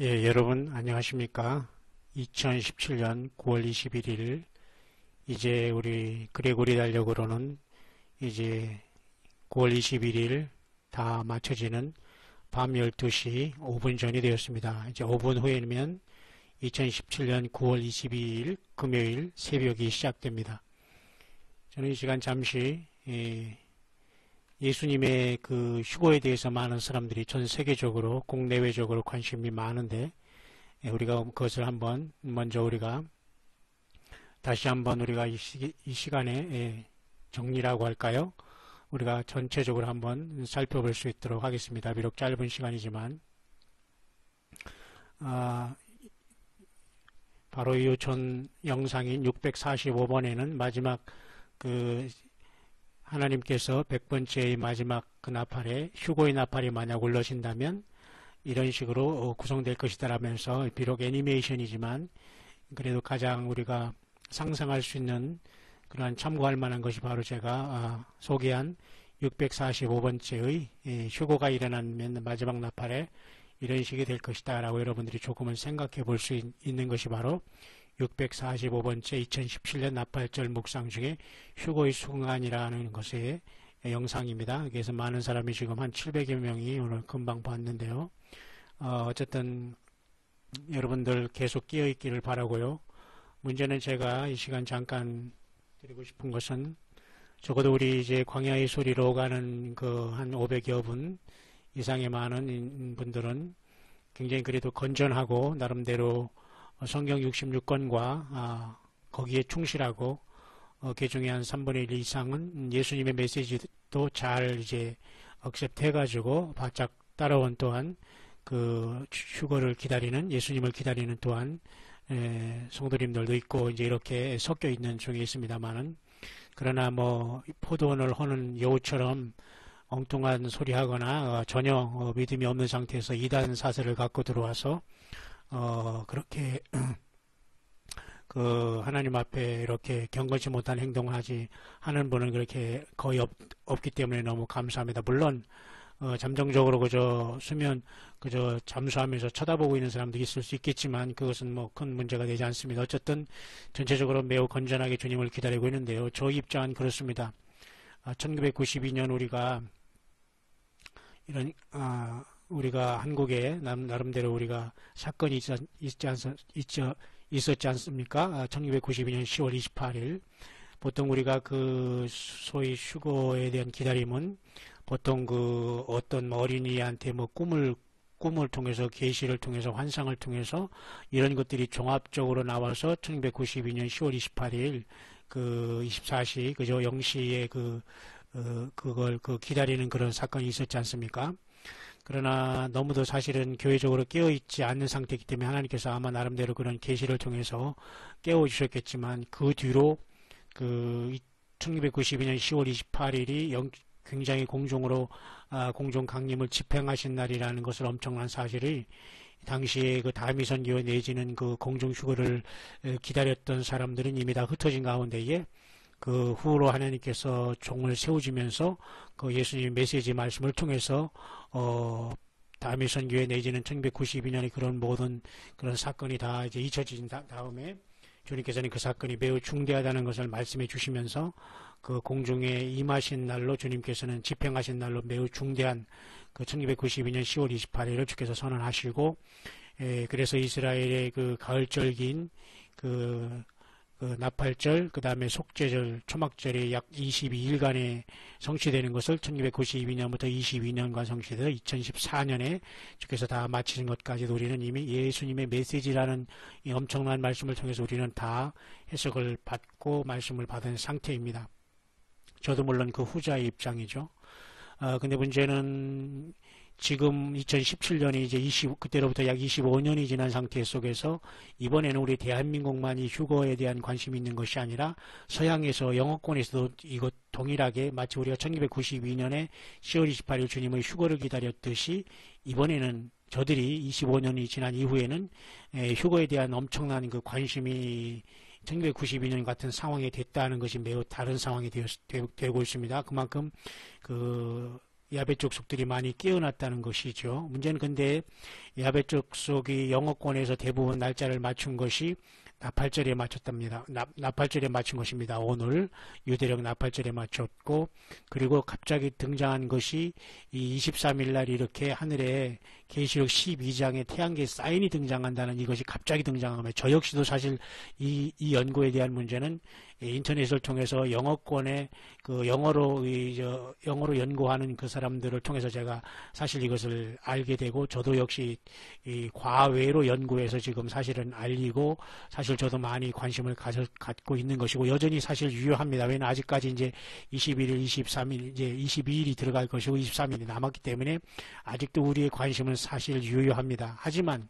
예, 여러분 안녕하십니까? 2017년 9월 21일 이제 우리 그레고리 달력으로는 이제 9월 21일 다 맞춰지는 밤 12시 5분 전이 되었습니다. 이제 5분 후에면 2017년 9월 22일 금요일 새벽이 시작됩니다. 저는 이 시간 잠시 예, 예수님의 그 휴거에 대해서 많은 사람들이 전 세계적으로 국내외적으로 관심이 많은데 예, 우리가 그것을 한번 먼저 우리가 다시 한번 우리가 이, 시, 이 시간에 예, 정리라고 할까요? 우리가 전체적으로 한번 살펴볼 수 있도록 하겠습니다. 비록 짧은 시간이지만 아, 바로 이 전 영상인 645번에는 마지막 그 하나님께서 100번째의 마지막 그 나팔에 휴고의 나팔이 만약 올라신다면 이런 식으로 어, 구성될 것이다 라면서 비록 애니메이션이지만 그래도 가장 우리가 상상할 수 있는 그러한 참고할 만한 것이 바로 제가 아, 소개한 645번째의 예, 휴고가 일어나면 마지막 나팔에 이런 식이 될 것이다 라고 여러분들이 조금은 생각해 볼 수 있는 것이 바로 645번째 2017년 나팔절 묵상 중에 휴고의 순간이라는 것의 영상입니다. 그래서 많은 사람이 지금 한 700여 명이 오늘 금방 봤는데요. 어, 쨌든 여러분들 계속 끼어 있기를 바라고요. 문제는 제가 이 시간 잠깐 드리고 싶은 것은 적어도 우리 이제 광야의 소리로 가는 그 한 500여 분 이상의 많은 분들은 굉장히 그래도 건전하고 나름대로 성경 66권과 아, 거기에 충실하고 어, 그한 3분의 1 이상은 예수님의 메시지도 잘 이제 억셉트 해가지고 바짝 따라온 또한 그 휴거를 기다리는 예수님을 기다리는 또한 에, 성도님들도 있고 이제 이렇게 섞여 있는 중에 있습니다만은 그러나 뭐 포도원을 허는 여우처럼 엉뚱한 소리하거나 어, 전혀 어, 믿음이 없는 상태에서 이단 사설을 갖고 들어와서 어, 그렇게 그 하나님 앞에 이렇게 경건치 못한 행동을 하지 하는 분은 그렇게 거의 없, 없기 때문에 너무 감사합니다. 물론 어, 잠정적으로 그저 수면 그저 잠수하면서 쳐다보고 있는 사람도 있을 수 있겠지만 그것은 뭐 큰 문제가 되지 않습니다. 어쨌든 전체적으로 매우 건전하게 주님을 기다리고 있는데요. 저 입장은 그렇습니다. 아, 1992년 우리가 이런 아, 우리가 한국에 나름대로 우리가 사건이 있지, 있지, 않, 있지, 있었지 않습니까? 1992년 10월 28일 보통 우리가 그 소위 휴거에 대한 기다림은 보통 그 어떤 어린이한테 뭐 꿈을 꿈을 통해서 계시를 통해서 환상을 통해서 이런 것들이 종합적으로 나와서 1992년 10월 28일 그 24시 그저 0시에 그 어, 그걸 그 기다리는 그런 사건이 있었지 않습니까? 그러나 너무도 사실은 교회적으로 깨어 있지 않는 상태이기 때문에 하나님께서 아마 나름대로 그런 계시를 통해서 깨워 주셨겠지만 그 뒤로 그 1992년 10월 28일이 굉장히 공중으로 아, 공중 강림을 집행하신 날이라는 것을 엄청난 사실을 당시에 그 다미선 교회 내지는 그 공중 휴거를 기다렸던 사람들은 이미 다 흩어진 가운데에 그 후로 하나님께서 종을 세우시면서 그 예수님 메시지 말씀을 통해서 어 다음에 선교회 내지는 1992년에 그런 모든 그런 사건이 다 이제 잊혀진 다음에 주님께서는 그 사건이 매우 중대하다는 것을 말씀해 주시면서 그 공중에 임하신 날로 주님께서는 집행하신 날로 매우 중대한 그 1992년 10월 28일을 주께서 선언하시고 에, 그래서 이스라엘의 그 가을절기인 그, 그 나팔절, 그 다음에 속죄절, 초막절이 약 22일간에 성취되는 것을 1992년부터 22년간 성취되어 2014년에 주께서 다 마치는 것까지도 우리는 이미 예수님의 메시지라는 이 엄청난 말씀을 통해서 우리는 다 해석을 받고 말씀을 받은 상태입니다. 저도 물론 그 후자의 입장이죠. 어, 근데 문제는 지금 2017년이 이제 20, 그때로부터 약 25년이 지난 상태 속에서 이번에는 우리 대한민국만이 휴거에 대한 관심이 있는 것이 아니라 서양에서 영어권에서도 이것 동일하게 마치 우리가 1992년에 10월 28일 주님의 휴거를 기다렸듯이 이번에는 저들이 25년이 지난 이후에는 휴거에 대한 엄청난 그 관심이 1992년 같은 상황이 됐다는 것이 매우 다른 상황이 되고 있습니다. 그만큼 그 야베 족속들이 많이 깨어났다는 것이죠. 문제는 근데 야베 족속이 영어권에서 대부분 날짜를 맞춘 것이 나팔절에 맞췄답니다. 나, 나팔절에 맞춘 것입니다. 오늘 유대력 나팔절에 맞췄고 그리고 갑자기 등장한 것이 이 23일 날 이렇게 하늘에 계시록 12장에 태양계 사인이 등장한다는 이것이 갑자기 등장하면 저 역시도 사실 이, 이 연구에 대한 문제는 인터넷을 통해서 영어권에 그 영어로 이저 영어로 연구하는 그 사람들을 통해서 제가 사실 이것을 알게 되고 저도 역시 이 과외로 연구해서 지금 사실은 알리고 사실 저도 많이 관심을 가져, 갖고 있는 것이고 여전히 사실 유효합니다. 왜냐면 아직까지 이제 21일, 23일, 이제 22일이 들어갈 것이고 23일이 남았기 때문에 아직도 우리의 관심은 사실 유효합니다. 하지만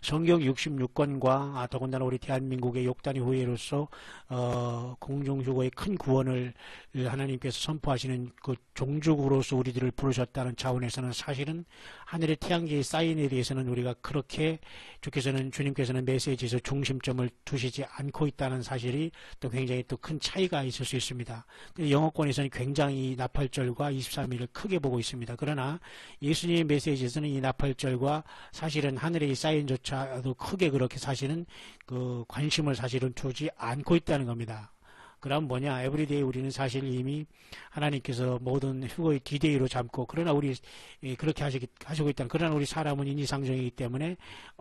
성경 66권과 아, 더군다나 우리 대한민국의 욕단의 후예로서 어, 공중주거의 큰 구원을 하나님께서 선포하시는 그 종족으로서 우리들을 부르셨다는 차원에서는 사실은 하늘의 태양계의 사인에 대해서는 우리가 그렇게 주께서는 주님께서는 메시지에서 중심점을 두시지 않고 있다는 사실이 또 굉장히 또 큰 차이가 있을 수 있습니다. 영어권에서는 굉장히 나팔절과 23일을 크게 보고 있습니다. 그러나 예수님의 메시지에서는 이 나팔절과 사실은 하늘의 사인 조차도 크게 그렇게 사실은 그 관심을 사실은 두지 않고 있다는 겁니다. 그럼 뭐냐? 에브리데이 우리는 사실 이미 하나님께서 모든 휴거의 디데이로 잡고 그러나 우리 예, 그렇게 하시기, 하시고 있다는 그러나 우리 사람은 인지상정이기 때문에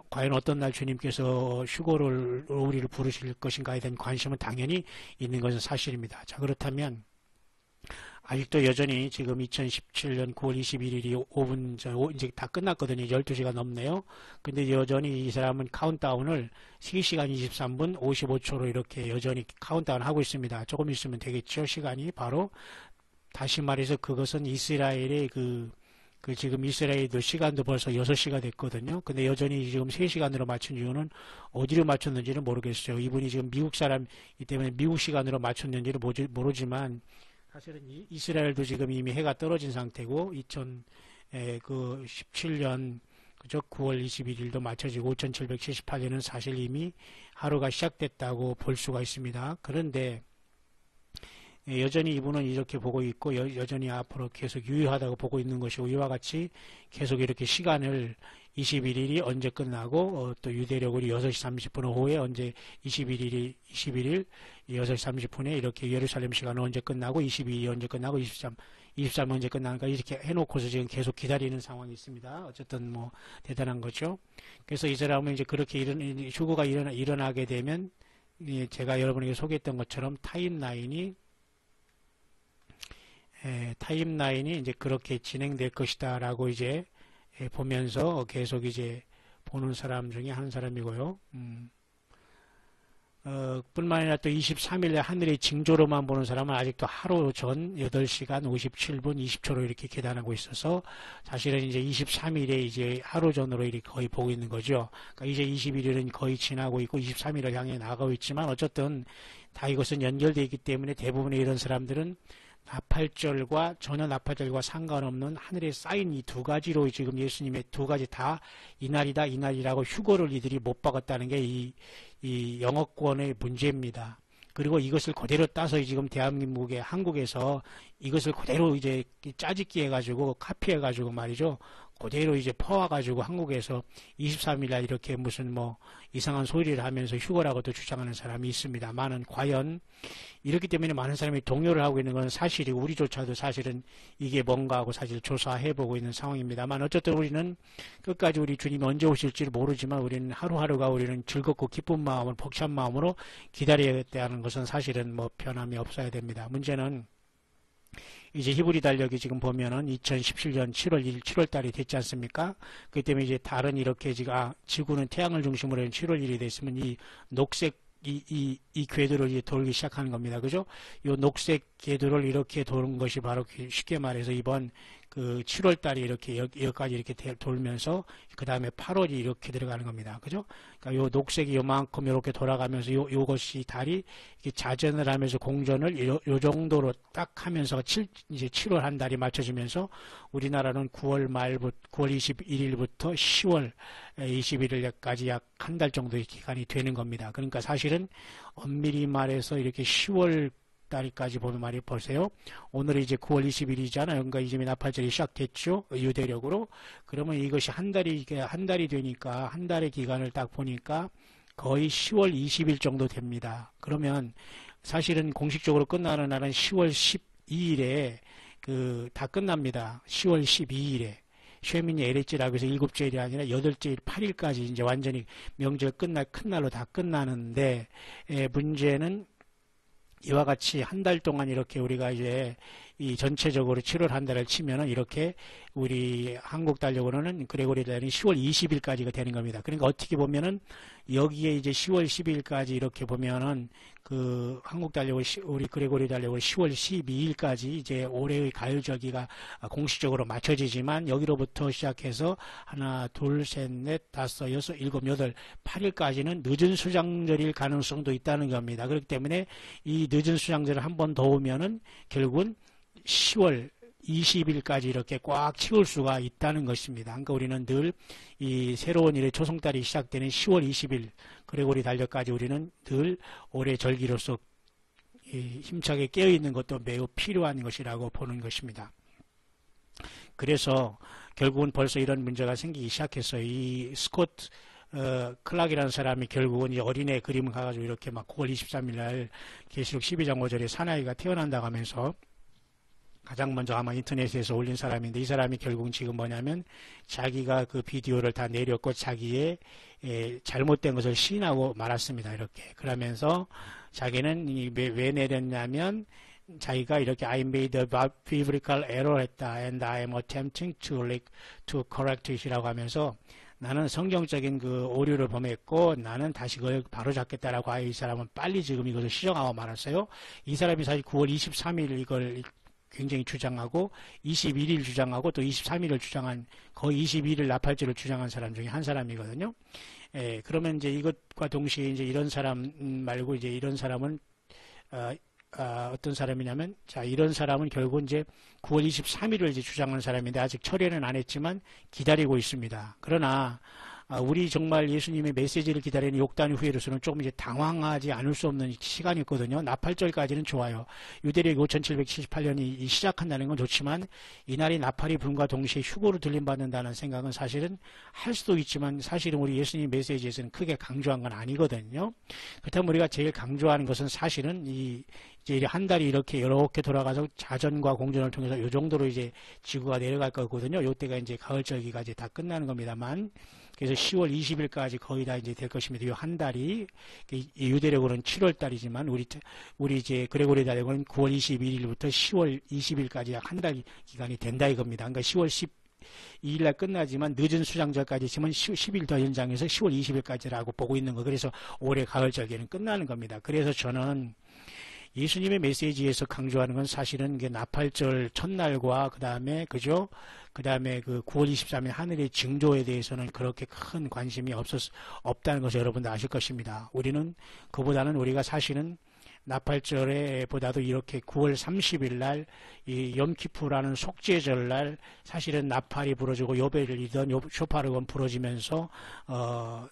과연 어떤 날 주님께서 휴거를 우리를 부르실 것인가에 대한 관심은 당연히 있는 것은 사실입니다. 자 그렇다면 아직도 여전히 지금 2017년 9월 21일이 5분 전, 이제 다 끝났거든요. 12시가 넘네요. 근데 여전히 이 사람은 카운트다운을 3시간 23분 55초로 이렇게 여전히 카운트다운 하고 있습니다. 조금 있으면 되겠죠. 시간이 바로 다시 말해서 그것은 이스라엘의 그, 그 지금 이스라엘도 시간도 벌써 6시가 됐거든요. 근데 여전히 지금 3시간으로 맞춘 이유는 어디로 맞췄는지는 모르겠어요. 이분이 지금 미국 사람이기 때문에 미국 시간으로 맞췄는지는 모르지만 사실은 이스라엘도 지금 이미 해가 떨어진 상태고 2017년 그죠 9월 21일도 맞춰지고 5778년은 사실 이미 하루가 시작됐다고 볼 수가 있습니다. 그런데 예, 여전히 이분은 이렇게 보고 있고 여, 전히 앞으로 계속 유효하다고 보고 있는 것이고 이와 같이 계속 이렇게 시간을 21일이 언제 끝나고 어, 또 유대력으로 6시 30분 후에 언제 21일이 21일 6시 30분에 이렇게 예루살렘 시간은 언제 끝나고 22일이 언제 끝나고 23 23 언제 끝나니까 이렇게 해놓고서 지금 계속 기다리는 상황이 있습니다. 어쨌든 뭐 대단한 거죠. 그래서 이 사람은 이제 그렇게 일어나, 휴거가 일어나, 일어나게 되면 제가 여러분에게 소개했던 것처럼 타임라인이 에, 타임라인이 이제 그렇게 진행될 것이다라고 이제 에, 보면서 계속 이제 보는 사람 중에 한 사람이고요. 음. 어, 뿐만 아니라 또 23일에 하늘의 징조로만 보는 사람은 아직도 하루 전 8시간 57분 20초로 이렇게 계단하고 있어서 사실은 이제 23일에 이제 하루 전으로 이렇게 거의 보고 있는 거죠. 그러니까 이제 21일은 거의 지나고 있고 23일을 향해 나가고 있지만 어쨌든 다 이것은 연결되어 있기 때문에 대부분의 이런 사람들은 나팔절과 전혀 나팔절과 상관없는 하늘에 쌓인 이 두 가지로 지금 예수님의 두 가지 다 이날이다 이날이라고 휴거를 이들이 못 박았다는 게 이 이 영어권의 문제입니다. 그리고 이것을 그대로 따서 지금 대한민국의 한국에서 이것을 그대로 이제 짜집기 해가지고 카피해가지고 말이죠. 그대로 이제 퍼와가지고 한국에서 23일 날 이렇게 무슨 뭐 이상한 소리를 하면서 휴거라고도 주장하는 사람이 있습니다. 많은 과연 이렇기 때문에 많은 사람이 동요를 하고 있는 건 사실이고 우리조차도 사실은 이게 뭔가 하고 사실 조사해보고 있는 상황입니다만 어쨌든 우리는 끝까지 우리 주님이 언제 오실지를 모르지만 우리는 하루하루가 우리는 즐겁고 기쁜 마음을 벅찬 마음으로 기다려야 되는 것은 사실은 뭐 변함이 없어야 됩니다. 문제는 이제 히브리 달력이 지금 보면은 2017년 7월 1일, 7월 달이 됐지 않습니까? 그 때문에 이제 다른 이렇게 지금, 아, 지구는 태양을 중심으로 한 7월 1일이 됐으면 이 녹색 이, 이, 이 궤도를 이제 돌기 시작하는 겁니다. 그죠? 이 녹색 궤도를 이렇게 도는 것이 바로 쉽게 말해서 이번 그 7월 달에 이렇게 여기까지 이렇게 돌면서 그 다음에 8월이 이렇게 들어가는 겁니다. 그죠? 그러니까 요 녹색이 요만큼 이렇게 돌아가면서 요, 요것이 달이 이렇게 자전을 하면서 공전을 요, 요 정도로 딱 하면서 7, 이제 7월 한 달이 맞춰지면서 우리나라는 9월 말부터 9월 21일부터 10월 21일까지 약 한 달 정도의 기간이 되는 겁니다. 그러니까 사실은 엄밀히 말해서 이렇게 10월 달까지 보면 말이 보세요. 오늘이 이제 9월 20일이잖아요. 그러니까 이제 나팔절이 시작됐죠. 유대력으로. 그러면 이것이 한 달이 한 달이 되니까 한 달의 기간을 딱 보니까 거의 10월 20일 정도 됩니다. 그러면 사실은 공식적으로 끝나는 날은 10월 12일에 그 다 끝납니다. 10월 12일에. 쉐민이 에레찌라고 해서 일곱째일이 아니라 여덟째일 8일까지 이제 완전히 명절 끝날 큰 날로 다 끝나는데 에, 문제는 이와 같이 한 달 동안 이렇게 우리가 이제 이 전체적으로 7월 한 달을 치면은 이렇게 우리 한국 달력으로는 그레고리 달이 10월 20일까지가 되는 겁니다. 그러니까 어떻게 보면은 여기에 이제 10월 12일까지 이렇게 보면은 그 한국 달력을 우리 그레고리 달력을 10월 12일까지 이제 올해의 가을절기가 공식적으로 맞춰지지만 여기로부터 시작해서 하나, 둘, 셋, 넷, 다섯, 여섯, 일곱, 여덟, 8일까지는 늦은 수장절일 가능성도 있다는 겁니다. 그렇기 때문에 이 늦은 수장절을 한 번 더 오면은 결국은 10월 20일까지 이렇게 꽉 채울 수가 있다는 것입니다. 그러니까 우리는 늘 이 새로운 일의 초성달이 시작되는 10월 20일 그레고리 달력까지 우리는 늘 올해 절기로서 힘차게 깨어있는 것도 매우 필요한 것이라고 보는 것입니다. 그래서 결국은 벌써 이런 문제가 생기기 시작했어요. 이 스코트 어, 클락이라는 사람이 결국은 이 어린애 그림을 가가지고 이렇게 막 9월 23일 날 계시록 12장 5절에 사나이가 태어난다고 하면서 가장 먼저 아마 인터넷에서 올린 사람인데 이 사람이 결국은 지금 뭐냐면 자기가 그 비디오를 다 내렸고 자기의 에, 잘못된 것을 시인하고 말았습니다. 이렇게 그러면서 자기는 이, 왜, 왜 내렸냐면 자기가 이렇게 I made a biblical error 했다 and I am attempting to, to correct it이라고 하면서 나는 성경적인 그 오류를 범했고 나는 다시 그걸 바로 잡겠다라고 하이 사람은 빨리 지금 이것을 시정하고 말았어요. 이 사람이 사실 9월 23일 이걸 굉장히 주장하고 21일 주장하고 또 23일을 주장한 거의 21일 나팔절을 주장한 사람 중에 한 사람이거든요. 예, 그러면 이제 이것과 동시에 이제 이런 사람 말고 이제 이런 사람은 어, 어, 어떤 사람이냐면 자 이런 사람은 결국 이제 9월 23일을 이제 주장하는 사람인데 아직 철회는 안 했지만 기다리고 있습니다. 그러나 아, 우리 정말 예수님의 메시지를 기다리는 욕단 후에로서는 조금 이제 당황하지 않을 수 없는 시간이 있거든요. 나팔절까지는 좋아요. 유대력 5778년이 시작한다는 건 좋지만 이날이 나팔이 분과 동시에 휴고로 들림받는다는 생각은 사실은 할 수도 있지만 사실은 우리 예수님 메시지에서는 크게 강조한 건 아니거든요. 그렇다면 우리가 제일 강조하는 것은 사실은 이 이제 한 달이 이렇게 이렇게 돌아가서 자전과 공전을 통해서 이 정도로 이제 지구가 내려갈 거거든요. 요때가 이제 가을절기가 이제 다 끝나는 겁니다만 그래서 10월 20일까지 거의 다 이제 될 것입니다. 이 한 달이 유대력으로는 7월 달이지만 우리 우리 이제 그레고리 달력은 9월 21일부터 10월 20일까지 약 한 달 기간이 된다 이겁니다. 그러니까 10월 10 2일 날 끝나지만 늦은 수장절까지 지금 10일 더 연장해서 10월 20일까지라고 보고 있는 거. 그래서 올해 가을절기는 끝나는 겁니다. 그래서 저는 예수님의 메시지에서 강조하는 건 사실은 나팔절 첫날과 그 다음에 그죠? 그 다음에 그 9월 23일 하늘의 징조에 대해서는 그렇게 큰 관심이 없었 없다는 것을 여러분들 아실 것입니다. 우리는 그보다는 우리가 사실은 나팔절에 보다도 이렇게 9월 30일 날 이 염키푸라는 속죄절 날 사실은 나팔이 부러지고 요배를 이던 쇼파르건 부러지면서 어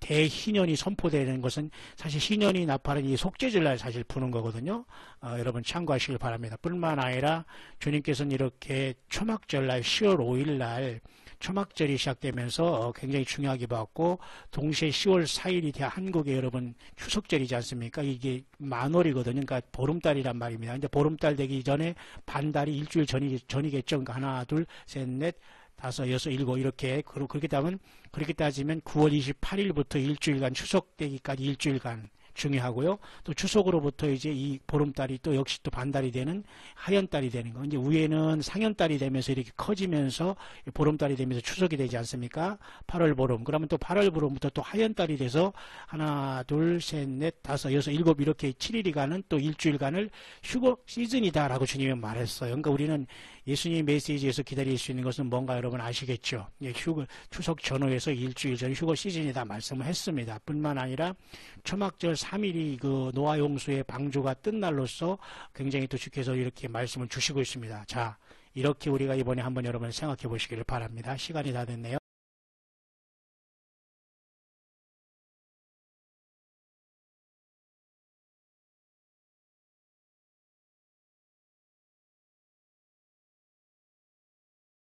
대희년이 선포되는 것은 사실 희년이 나팔은 이 속죄절날 사실 부는 거거든요. 어, 여러분 참고하시길 바랍니다. 뿐만 아니라 주님께서는 이렇게 초막절날 10월 5일날 초막절이 시작되면서 어, 굉장히 중요하게 봤고 동시에 10월 4일이 대 한국의 여러분 추석절이지 않습니까? 이게 만월이거든요. 그러니까 보름달이란 말입니다. 근데 보름달 되기 전에 반달이 일주일 전이, 전이겠죠. 그러니까 하나, 둘, 셋, 넷, 다섯, 여섯, 일곱 이렇게 그렇게 따면 그렇게 따지면 9월 28일부터 일주일간 추석 되기까지 일주일간 중요하고요. 또 추석으로부터 이제 이 보름달이 또 역시 또 반달이 되는 하연달이 되는 거. 이제 위에는 상연달이 되면서 이렇게 커지면서 보름달이 되면서 추석이 되지 않습니까? 8월 보름. 그러면 또 8월 보름부터 또 하연달이 돼서 하나, 둘, 셋, 넷, 다섯, 여섯, 일곱 이렇게 7일이 가는 또 일주일간을 휴거 시즌이다라고 주님이 말했어요. 그러니까 우리는 예수님 메시지에서 기다릴 수 있는 것은 뭔가 여러분 아시겠죠? 예, 휴거, 추석 전후에서 일주일 전 휴거 시즌이다 말씀을 했습니다. 뿐만 아니라 초막절 3일이 그 노아 용수의 방주가 뜬 날로서 굉장히 또 주께서 이렇게 말씀을 주시고 있습니다. 자, 이렇게 우리가 이번에 한번 여러분 생각해 보시기를 바랍니다. 시간이 다 됐네요.